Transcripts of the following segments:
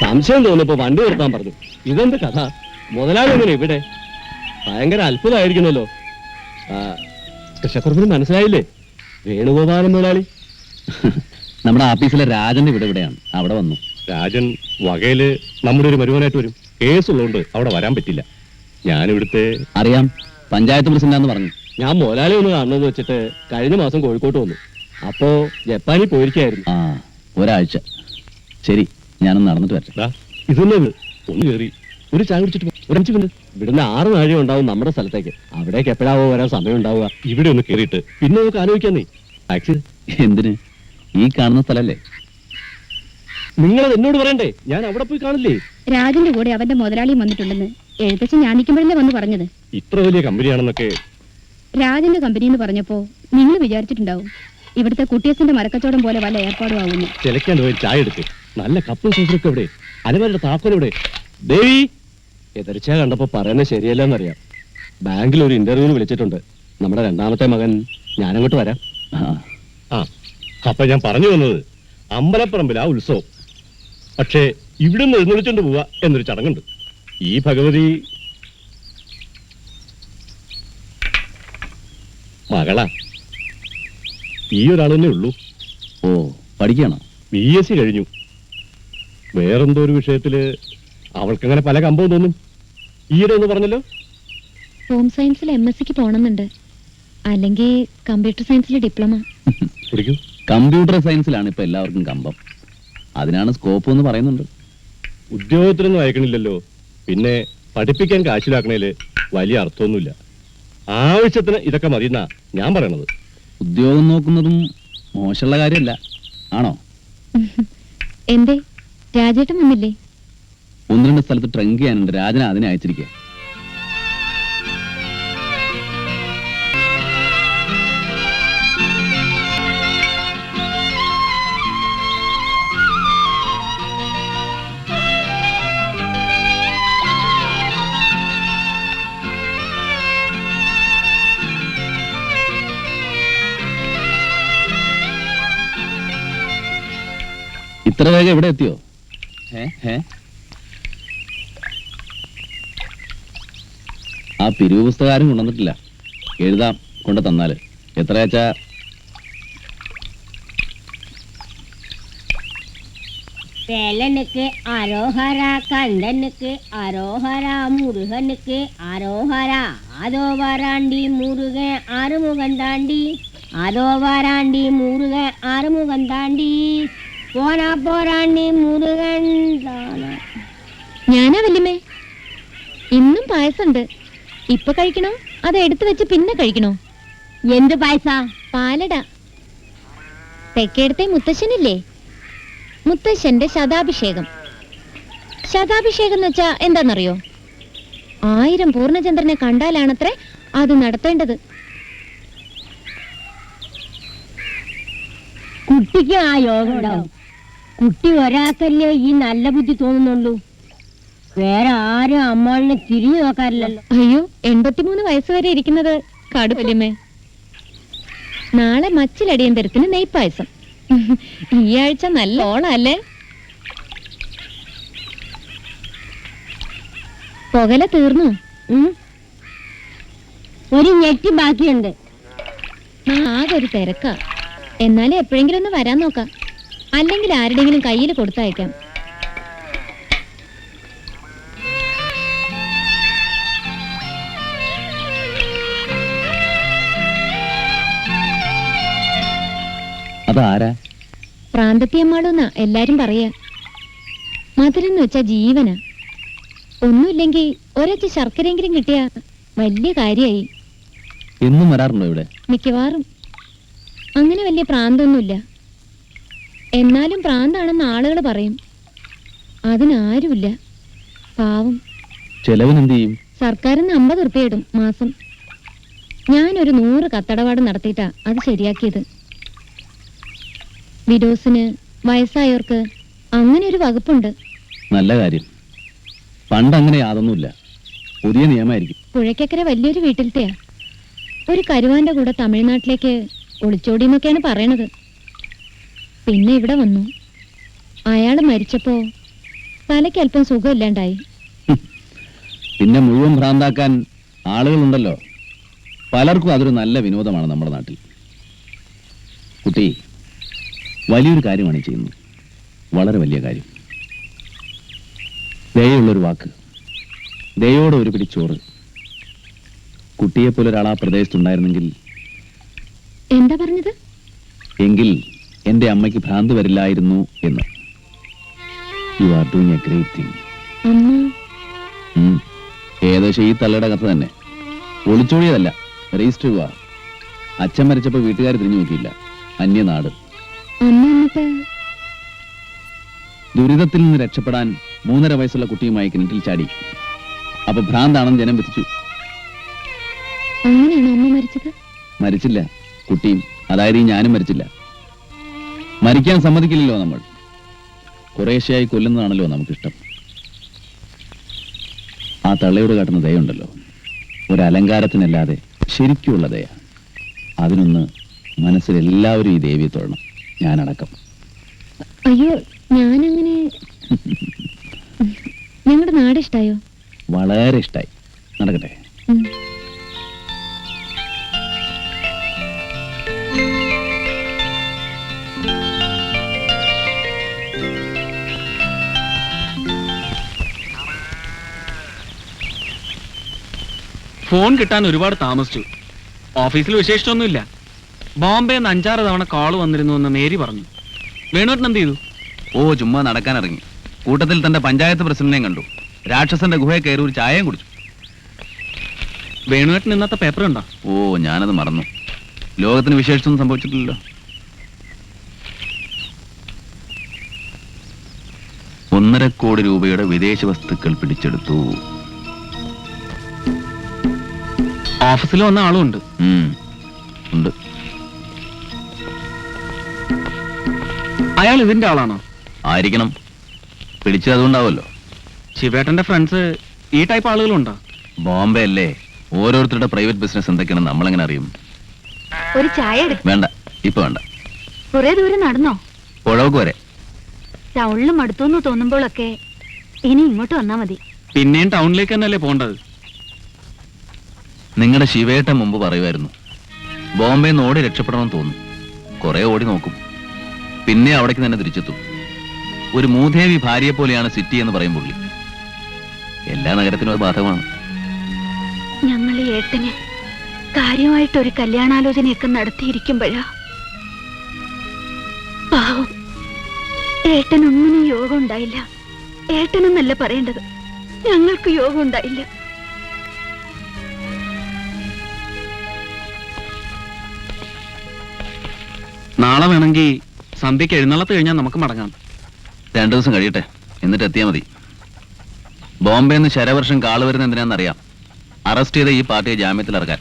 സംശയം തോന്നിയപ്പോ വണ്ടി നിർത്താൻ പറഞ്ഞു. ഇതെന്ത് കഥ? മുതലാളി എങ്ങനെ ഇവിടെ? ഭയങ്കര അത്ഭുതമായിരിക്കണല്ലോ കൃഷക്കുറിപ്പിന് മനസ്സിലായില്ലേ? വേണുഗോപാലൻ മുതലാളി. നമ്മുടെ ആഫീസിലെ രാജൻ ഇവിടെ ഇവിടെയാണ്. അവിടെ വന്നു. രാജൻ വകയിൽ നമ്മുടെ ഒരു മരുവനായിട്ട് വരും. കേസുള്ളതുകൊണ്ട് അവിടെ വരാൻ പറ്റില്ല. ഞാനിവിടുത്തെ അറിയാം. പഞ്ചായത്ത് പ്രസിഡന്റാന്ന് പറഞ്ഞു. ഞാൻ മുതലാളി ഒന്ന് കാണണമെന്ന് വെച്ചിട്ട് കഴിഞ്ഞ മാസം കോഴിക്കോട്ട് വന്നു. അപ്പോ ജപ്പാനിൽ പോയിരിക്കായിരുന്നു. ആ ഒരാഴ്ച. ശരി ഞാനൊന്ന് നടന്നിട്ട് വരട്ടെ. ദാ, ഇതൊന്ന് ഒന്ന് കയറി. ഒരു ചായ കുടിച്ചിട്ട്. ഒരു അഞ്ച് മിനിറ്റ്. ഇവിടുന്ന് ആറ് നാഴി ഉണ്ടാവും നമ്മുടെ സ്ഥലത്തേക്ക്. അവിടേക്ക് എപ്പോഴാവോ വരാൻ സമയം ഉണ്ടാവുക. ഇവിടെ ഒന്ന് കയറിയിട്ട് പിന്നെ നമുക്ക് ആലോചിക്കാന്നേ. ടാക്സി എന്തിന്? ഈ കാണുന്ന സ്ഥലല്ലേ? നിങ്ങളത് എന്നോട് പറയണ്ടേ? ഞാൻ അവിടെ പോയി കാണില്ലേ? രാജന്റെ കൂടെ അവന്റെ മുതലാളിയും വന്നിട്ടുണ്ടെന്ന്. എഴുത്തച്ഛൻ ഞാൻ നിൽക്കുമ്പോഴല്ലേ വന്ന് പറഞ്ഞത്. ഇത്ര വലിയ കമ്പനിയാണെന്നൊക്കെ രാജന്റെ കമ്പനി എന്ന് പറഞ്ഞപ്പോ നിങ്ങൾ വിചാരിച്ചിട്ടുണ്ടാവും. ഇവിടുത്തെ കുട്ടിയസിന്റെ മരക്കച്ചവടം പോലെ വല്ല ഏർപ്പാടും ആവുന്നു. ചിലക്കാണ്ട് പോയി ചായ എടുത്ത് നല്ല കപ്പും സൂസൊക്കെ ഇവിടെ. അലവരുടെ താക്കോൽ ഇവിടെ. ദേവി! എതിർച്ച കണ്ടപ്പോ പറയുന്നത് ശരിയല്ലെന്നറിയാം. ബാങ്കിൽ ഒരു ഇന്റർവ്യൂവിന് വിളിച്ചിട്ടുണ്ട്. നമ്മുടെ രണ്ടാമത്തെ മകൻ. ഞാനങ്ങോട്ട് വരാം. ആ. അപ്പൊ ഞാൻ പറഞ്ഞു വന്നത് ആ ഉത്സവം. പക്ഷേ ഇവിടുന്ന് എഴുന്നള്ളിച്ചോണ്ട് പോവാ എന്നൊരു ചടങ്ങുണ്ട്. ഈ ഭഗവതി മകളാ. ഈ ഒരാൾ തന്നെ ഉള്ളൂ. ഓ പഠിക്കണം? ബി എസ് സി കഴിഞ്ഞു. വേറെന്തോ ഒരു വിഷയത്തിൽ അവൾക്കങ്ങനെ പല കമ്പവും തോന്നും. ഈയിടെ ഒന്ന് പറഞ്ഞല്ലോ? ഹോം സയൻസിൽ എം എസ് സിക്ക് പോണമെന്നുണ്ട് അല്ലെങ്കിൽ കമ്പ്യൂട്ടർ സയൻസിൽ ഡിപ്ലോമ കുടിക്കൂ. കമ്പ്യൂട്ടർ സയൻസിലാണ് ഇപ്പൊ എല്ലാവർക്കും കമ്പം. അതിനാണ് സ്കോപ്പ് എന്ന് പറയുന്നുണ്ട്. ഉദ്യോഗത്തിനൊന്നും അയക്കണില്ലല്ലോ. പിന്നെ പഠിപ്പിക്കാൻ കാശിലാക്കണേൽ വലിയ അർത്ഥമൊന്നുമില്ല. ആവശ്യത്തിന് ഇതൊക്കെ മതിയെന്നാ ഞാൻ പറയണത്. ഉദ്യോഗം നോക്കുന്നതും മോശമുള്ള കാര്യമല്ല. ആണോ? എന്തേ? രാജേട്ടൻ വന്നില്ലേ? ഒന്ന് രണ്ട് സ്ഥലത്ത് ട്രങ്ക് ചെയ്യാനുണ്ട്. രാജന അതിനെ അയച്ചിരിക്കുക. ഇത്ര വേഗം എവിടെ എത്തിയോ? ആ പിരിവ് പുസ്തകാരും കൊണ്ടുവന്നിട്ടില്ല. എഴുതാം കൊണ്ട് തന്നാൽ. എത്രയാച്ചാ? വേലനുക്ക് അരോഹര കണ്ടനുക്ക് അരോഹര മുരുകനുക്ക് അരോഹര. അതോ വരാണ്ടി മുരുകൻ ആറുമുഖം താണ്ടി. അതോ വരാണ്ടി മുരുകൻ ആറുമുഖം താണ്ടി. പോരാ പോരാണി മുരുകൻ ഞാനാ വല്യമ്മേ. ഇന്നും പായസമുണ്ട്. ഇപ്പൊ കഴിക്കണോ? അത് എടുത്തു വെച്ച് പിന്നെ കഴിക്കണോ? എന്ത് പായസ? പാലട. തെക്കേടത്തെ മുത്തശ്ശനില്ലേ? മുത്തശ്ശന്റെ ശതാഭിഷേകം. ശതാഭിഷേകം എന്ന് വെച്ചാ എന്താണെന്നറിയോ ആയിരം പൂർണചന്ദ്രനെ കണ്ടാലാണത്രേ അത് നടത്തേണ്ടത്. കുട്ടിക്ക് ആ യോഗം ഉണ്ടാവും. കുട്ടി ഒരാൾക്കല്ലേ ഈ നല്ല ബുദ്ധി തോന്നുന്നുള്ളൂ? വേറെ ആരും അമ്മാളിനെ തിരിഞ്ഞു നോക്കാറില്ലല്ലോ. അയ്യോ എൺപത്തിമൂന്ന് വയസ്സ് വരെ ഇരിക്കുന്നത് കടുപ്പല്യമ്മേ നാളെ മച്ചിലടിയന്തരത്തിന് നെയ്പായസം. ഈ ആഴ്ച നല്ല ഓണല്ലേ പുകല തീർന്നു. ഒരു ഞെട്ടി ബാക്കിയുണ്ട്. ആകെ ഒരു തിരക്കാ. എന്നാലും എപ്പോഴെങ്കിലും ഒന്ന് വരാൻ നോക്കാം. അല്ലെങ്കിൽ ആരുടെങ്കിലും കയ്യിൽ കൊടുത്തയക്കാം. അതാരാ? പ്രാന്തത്തിയമ്മാളൂന്നാ എല്ലാരും പറയാ. മധുരെന്ന് വെച്ചാ ജീവന. ഒന്നുമില്ലെങ്കിൽ ഒരച്ച ശർക്കരെങ്കിലും കിട്ടിയ വലിയ കാര്യായി. എന്നും വരാറുണ്ടോ ഇവിടെ? മിക്കവാറും. അങ്ങനെ വലിയ പ്രാന്തൊന്നുമില്ല. എന്നാലും പ്രാന്താണെന്ന് ആളുകൾ പറയും. അതിനാരുമില്ല. പാവം. ചെലവിന് എന്ത് ചെയ്യും സർക്കാരിന് അമ്പത് റുപ്യ ഇടും മാസം. ഞാനൊരു നൂറ് കത്തടപാട് നടത്തിയിട്ടാ അത് ശരിയാക്കിയത്. വിഡോസിന് വയസ്സായവർക്ക് അങ്ങനെ ഒരു വകുപ്പുണ്ട്. നല്ല കാര്യം. പണ്ട് അങ്ങനെ യാതൊന്നുമില്ല. പുതിയ നിയമമായിരിക്കും. പുഴയ്ക്കക്കര വലിയൊരു വീട്ടിലത്തെയാ. ഒരു കരുവാന്റെ കൂടെ തമിഴ്നാട്ടിലേക്ക് ഒളിച്ചോടി എന്നൊക്കെയാണ് പറയണത്. പിന്നെ ഇവിടെ വന്നു. അയാൾ മരിച്ചപ്പോ തലയ്ക്ക് അല്പം സുഖമില്ലാണ്ടായി. പിന്നെ മുഴുവൻ ഭ്രാന്താക്കാൻ ആളുകളുണ്ടല്ലോ. പലർക്കും അതൊരു നല്ല വിനോദമാണ് നമ്മുടെ നാട്ടിൽ. കുട്ടി വലിയൊരു കാര്യമാണ് ചെയ്യുന്നത്. വളരെ വലിയ കാര്യം. ദയുള്ളൊരു വാക്ക്. ദയോടെ ഒരു പിടി ചോറ്. കുട്ടിയെപ്പോലെ ഒരാൾ ആ പ്രദേശത്തുണ്ടായിരുന്നെങ്കിൽ എന്താ പറഞ്ഞത്? എങ്കിൽ എന്റെ അമ്മയ്ക്ക് ഭ്രാന്ത് വരില്ലായിരുന്നു എന്ന്. You are doing a great thing. ഏകദേശം ഈ തള്ളയുടെ കഥ തന്നെ. ഒളിച്ചോടിയതല്ല രജിസ്റ്റർ ചെയ്യുക അച്ഛൻ മരിച്ചപ്പോൾ വീട്ടുകാർ തിരിഞ്ഞു നോക്കിയില്ല. അന്യനാട്. ദുരിതത്തിൽ നിന്ന് രക്ഷപ്പെടാൻ മൂന്നര വയസ്സുള്ള കുട്ടിയുമായി കിണറ്റിൽ ചാടി. അപ്പൊ ഭ്രാന്താണെന്ന് ജനം വിധിച്ചു. മരിച്ചില്ല. കുട്ടിയും അതായത് ഈ ഞാനും മരിച്ചില്ല. മരിക്കാൻ സമ്മതിക്കില്ലല്ലോ നമ്മൾ. കുറേശ്ശെയായി കൊല്ലുന്നതാണല്ലോ നമുക്കിഷ്ടം. ആ തള്ളയോട് കാട്ടുന്ന ദയുണ്ടല്ലോ ഒരു അലങ്കാരത്തിനല്ലാതെ ശരിക്കുള്ള ദയ. അതിനൊന്ന് മനസ്സിൽ എല്ലാവരും ഈ ദേവിയെ തൊഴണം. ഞാനടക്കം. അയ്യോ ഞാനങ്ങനെ ഞങ്ങളുടെ നാട് ഇഷ്ടായോ വളരെ ഇഷ്ടായി. നടക്കട്ടെ. ഫോൺ കിട്ടാൻ ഒരുപാട് താമസിച്ചു. ഓഫീസിൽ വിശേഷിച്ചൊന്നുമില്ല. ബോംബെ നിന്ന് അഞ്ചാറ് തവണ കോൾ വന്നിരുന്നു എന്ന് മേരി പറഞ്ഞു. വേണുവേട്ടൻ എന്ത് ചെയ്തു? ഓ ചുമ്മാ നടക്കാൻ ഇറങ്ങി കൂട്ടത്തിൽ തന്റെ പഞ്ചായത്ത് പ്രസിഡന്റിനെയും കണ്ടു. രാക്ഷസന്റെ ഗുഹയെ കയറി ഒരു ചായയും കുടിച്ചു. വേണുവേട്ടൻ ഇന്നത്തെ പേപ്പർ ഉണ്ടോ ഓ ഞാനത് മറന്നു. ലോകത്തിന് വിശേഷിച്ചൊന്നും സംഭവിച്ചിട്ടില്ലല്ലോ. ഒന്നര കോടി രൂപയുടെ വിദേശ വസ്തുക്കൾ പിടിച്ചെടുത്തു. ഓഫീസിൽ വന്ന ആളും ഉണ്ട്. ഉണ്ട്. അയാൾ ഇതിന്റെ ആളാണോ? ആയിരിക്കണം. പിടിച്ചത് അതുകൊണ്ടാവുമല്ലോ ശിവേട്ടന്റെ ഫ്രണ്ട്സ് ഈ ടൈപ്പ് ആളുകളുണ്ടോ? ബോംബെ അല്ലേ ഓരോരുത്തരുടെ പ്രൈവറ്റ് ബിസിനസ് എന്തൊക്കെയാണെന്ന് നമ്മളെങ്ങനെ അറിയും? ഒരു ചായ എടുക്ക. വേണ്ട. ഇപ്പൊ വേണ്ട. കുറെ ദൂരം നടന്നോ? പുഴവക്ക് വരെ. ടൗണിലും അടുത്തു തോന്നുമ്പോഴൊക്കെ ഇനി ഇങ്ങോട്ട് വന്നാ മതി. പിന്നെയും ടൗണിലേക്ക് തന്നെയല്ലേ പോകേണ്ടത്? നിങ്ങളുടെ ശിവേട്ടൻ മുമ്പ് പറയുമായിരുന്നു ബോംബെ നിന്ന് ഓടി രക്ഷപ്പെടണമെന്ന് തോന്നും. കുറെ ഓടി നോക്കും. പിന്നെ അവിടേക്ക് തന്നെ തിരിച്ചെത്തും. ഒരു മൂദേവി ഭാര്യയെ പോലെയാണ് സിറ്റി എന്ന് പറയും പുള്ളി. എല്ലാ നഗരത്തിനും അത് ബാധകമാണ്. ഞങ്ങൾ ഏട്ടന് കാര്യമായിട്ടൊരു കല്യാണാലോചനയൊക്കെ നടത്തിയിരിക്കുമ്പോഴാ പാവം. ഏട്ടനൊന്നിനും യോഗം ഉണ്ടായില്ല. ഏട്ടനെന്നല്ല പറയേണ്ടത്. ഞങ്ങൾക്ക് യോഗം ഉണ്ടായില്ല. നാളെ വേണമെങ്കിൽ സന്ധ്യക്ക് എഴുന്നള്ളത്ത് കഴിഞ്ഞാൽ നമുക്ക് മടങ്ങാം. രണ്ടു ദിവസം കഴിയട്ടെ. എന്നിട്ട് എത്തിയാൽ മതി. ബോംബെ നിന്ന് ശരവർഷം കാൾ വരുന്ന എന്തിനാണെന്നറിയാം. അറസ്റ്റ് ചെയ്ത ഈ പാർട്ടിയെ ജാമ്യത്തിൽ ഇറക്കാൻ.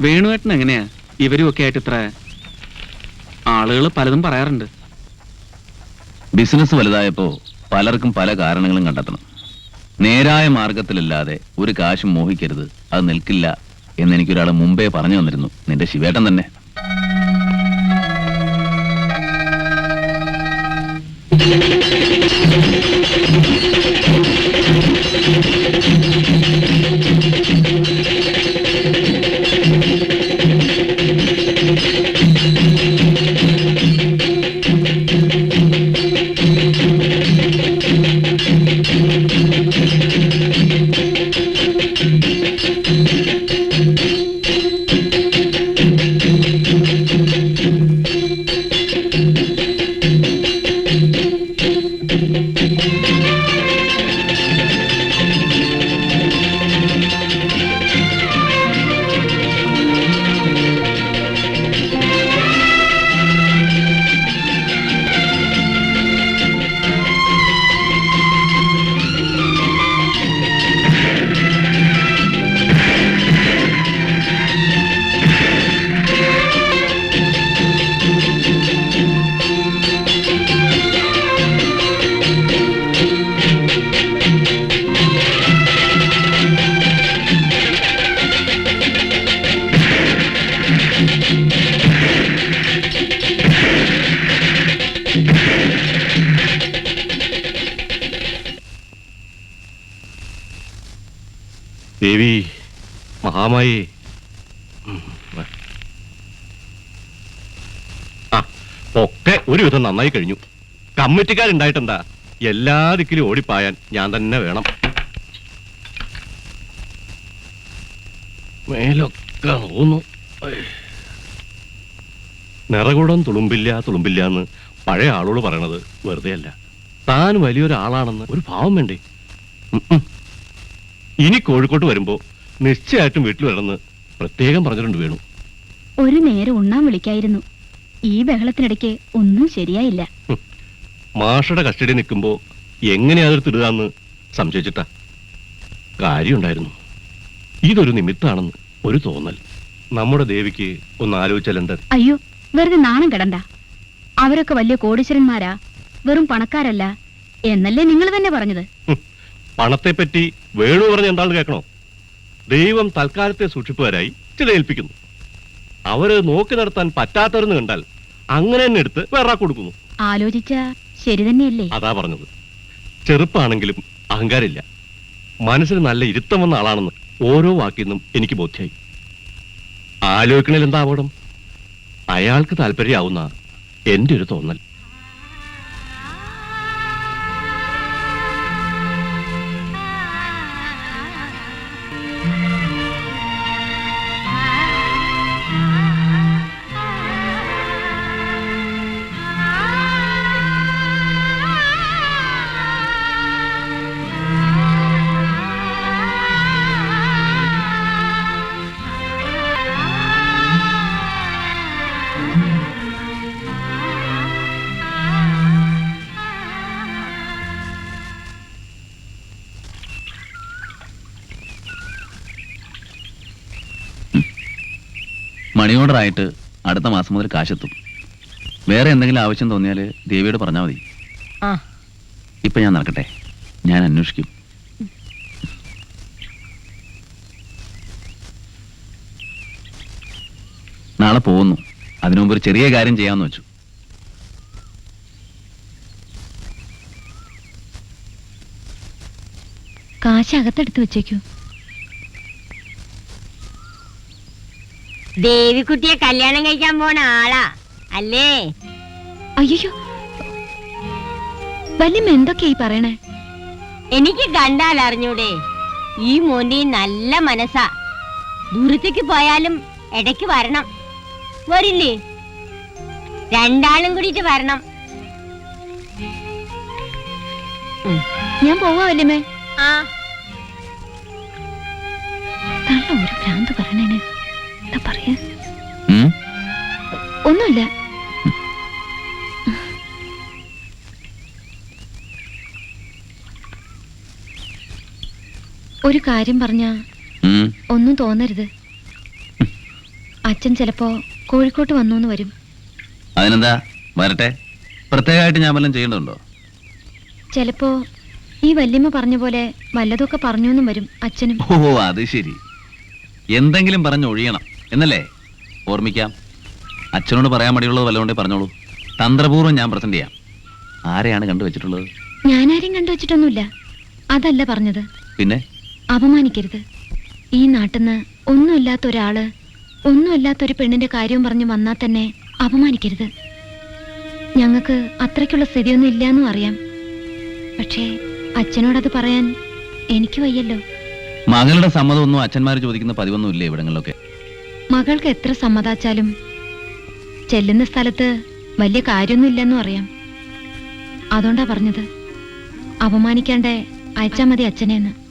വേണുവേട്ടൻ എങ്ങനെയാ? ഇവരും ഒക്കെ ആയിട്ട് ഇത്ര ആളുകൾ പലതും പറയാറുണ്ട്. ബിസിനസ് വലുതായപ്പോ പലർക്കും പല കാരണങ്ങളും കണ്ടെത്തണം. നേരായ മാർഗത്തിലല്ലാതെ ഒരു കാശും മോഹിക്കരുത്. അത് നിൽക്കില്ല എന്ന് എനിക്കൊരാൾ മുമ്പേ പറഞ്ഞു തന്നിരുന്നു. നിന്റെ ശിവേട്ടൻ തന്നെ. thank you വാ. ആ ഒക്കെ ഒരുവിധം നന്നായി കഴിഞ്ഞു. കമ്മിറ്റിക്കാരുണ്ടായിട്ടെന്താ? എല്ലാ ദിക്കിലും ഓടിപ്പായാൻ ഞാൻ തന്നെ വേണം. മേലൊക്കെ നോന്നു നിറകൂടം തുളുമ്പില്ല തുളുമ്പില്ല എന്ന് പഴയ ആളോട് പറയണത് വെറുതെ അല്ല താൻ വലിയൊരാളാണെന്ന് ഒരു ഭാവം വേണ്ടേ. ഇനി കോഴിക്കോട്ട് വരുമ്പോ നിശ്ചയമായിട്ടും വീട്ടിൽ വരണമെന്ന് പ്രത്യേകം പറഞ്ഞിട്ടുണ്ട് വേണു. ഒരു നേരം ഉണ്ണാൻ വിളിക്കായിരുന്നു. ഈ ബഹളത്തിനിടയ്ക്ക് ഒന്നും ശരിയായില്ല. മാഷയുടെ കസ്റ്റഡി നിൽക്കുമ്പോ എങ്ങനെയാ അതിർത്തിടുകയെന്ന് സംശയിച്ചിട്ടാ. കാര്യമുണ്ടായിരുന്നു. ഇതൊരു നിമിത്താണെന്ന് ഒരു തോന്നൽ. നമ്മുടെ ദേവിക്ക് ഒന്ന് ആലോചിച്ചാൽ എന്താ? അയ്യോ വെറുതെ നാണം കിടണ്ട. അവരൊക്കെ വലിയ കോടീശ്വരന്മാരാ വെറും പണക്കാരല്ല എന്നല്ലേ നിങ്ങൾ തന്നെ പറഞ്ഞത്? പണത്തെപ്പറ്റി വേണു പറഞ്ഞ എന്താണെന്ന് കേൾക്കണോ? ദൈവം തൽക്കാലത്തെ സൂക്ഷിപ്പുകാരായി ചില ഏൽപ്പിക്കുന്നു അവർ നോക്കി നടത്താൻ പറ്റാത്തവരെന്ന് കണ്ടാൽ അങ്ങനെ തന്നെ എടുത്ത് വേറെ കൊടുക്കുന്നു. ആലോചിച്ച ശരി തന്നെയല്ലേ? അതാ പറഞ്ഞത്. ചെറുപ്പാണെങ്കിലും അഹങ്കാരമില്ല മനസ്സിന് നല്ല ഇരുത്തം വന്ന ആളാണെന്ന് ഓരോ വാക്കിന്നും എനിക്ക് ബോധ്യായി. ആലോചിക്കണേൽ എന്താ അപകടം? അയാൾക്ക് താല്പര്യമാവുന്ന എന്റെ ഒരു തോന്നൽ. മണി ഓർഡർ ആയിട്ട് അടുത്ത മാസം മുതൽ കാശെത്തും. വേറെ എന്തെങ്കിലും ആവശ്യം തോന്നിയാൽ ദേവിയോട് പറഞ്ഞാൽ മതി. ആ. ഇപ്പൊ ഞാൻ നടക്കട്ടെ. ഞാൻ അന്വേഷിക്കും. നാളെ പോകുന്നു. അതിനു മുമ്പ് ഒരു ചെറിയ കാര്യം ചെയ്യാമെന്ന് വെച്ചു. കാശ് അകത്തെടുത്ത് വെച്ചേക്കൂ. ദേവിക്കുട്ടിയെ കല്യാണം കഴിക്കാൻ പോണ ആളാ. അല്ലേ? അയ്യോ വല്യമ്മ എന്തൊക്കെയായി പറയണേ? എനിക്ക് കണ്ടാൽ അറിഞ്ഞൂടെ. ഈ മോന്റെ നല്ല മനസ്സാ. ദൂരത്തേക്ക് പോയാലും ഇടയ്ക്ക് വരണം. വരില്ലേ? രണ്ടാളും കൂടിയിട്ട് വരണം. ഞാൻ പോവാ വല്യമ്മേ. ആ. തള്ള ഒരു ഭ്രാന്ത് പറയണേന്. എന്താ പറയാ? ഒന്നുമില്ല. ഒരു കാര്യം പറഞ്ഞ. ഒന്നും തോന്നരുത്. അച്ഛൻ ചിലപ്പോ കോഴിക്കോട്ട് വന്നു വരും. അതിനെന്താ? വരട്ടെ. പ്രത്യേകമായിട്ട് ഞാൻ വല്ലതും ചെയ്യണ്ടോ ചിലപ്പോ ഈ വല്യമ്മ പറഞ്ഞ പോലെ വല്ലതൊക്കെ പറഞ്ഞു എന്നും വരും അച്ഛനും. ഓ അത് ശരി. എന്തെങ്കിലും പറഞ്ഞ് ഒഴിയണം എന്നല്ലേ? ഓർമ്മിക്കാം. അച്ഛനോട് പറയാൻ മടിയുള്ളത് വല്ലതുകൊണ്ടേ പറഞ്ഞോളൂ. തന്ത്രപൂർവം ഞാൻ പ്രസന്റ് ചെയ്യാം. ആരെയാണ് കണ്ടുവച്ചിട്ടുള്ളത്? ഞാനാരും കണ്ടുവച്ചിട്ടൊന്നുമില്ല. അതല്ല പറഞ്ഞത്. പിന്നെ? അപമാനിക്കരുത്. ഈ നാട്ടിന്ന് ഒന്നുമില്ലാത്ത ഒരാൾ ഒന്നുമില്ലാത്ത ഒരു പെണ്ണിന്റെ കാര്യം പറഞ്ഞു വന്നാൽ തന്നെ അപമാനിക്കരുത്. ഞങ്ങൾക്ക് അത്രയ്ക്കുള്ള സ്ഥിതിയൊന്നും ഇല്ലാന്നും അറിയാം. പക്ഷേ അച്ഛനോടത് പറയാൻ എനിക്ക് വയ്യല്ലോ. മകളുടെ സമ്മതമൊന്നും അച്ഛന്മാർ ചോദിക്കുന്ന പതിവൊന്നും ഇല്ലേ ഇവിടങ്ങളിലൊക്കെ? മകൾക്ക് എത്ര സമ്മതാച്ചാലും ചെല്ലുന്ന സ്ഥലത്ത് വലിയ കാര്യമൊന്നും ഇല്ലെന്നും അറിയാം. അതുകൊണ്ടാ പറഞ്ഞത്. അപമാനിക്കാണ്ട് അയച്ചാ മതി അച്ഛനെന്ന്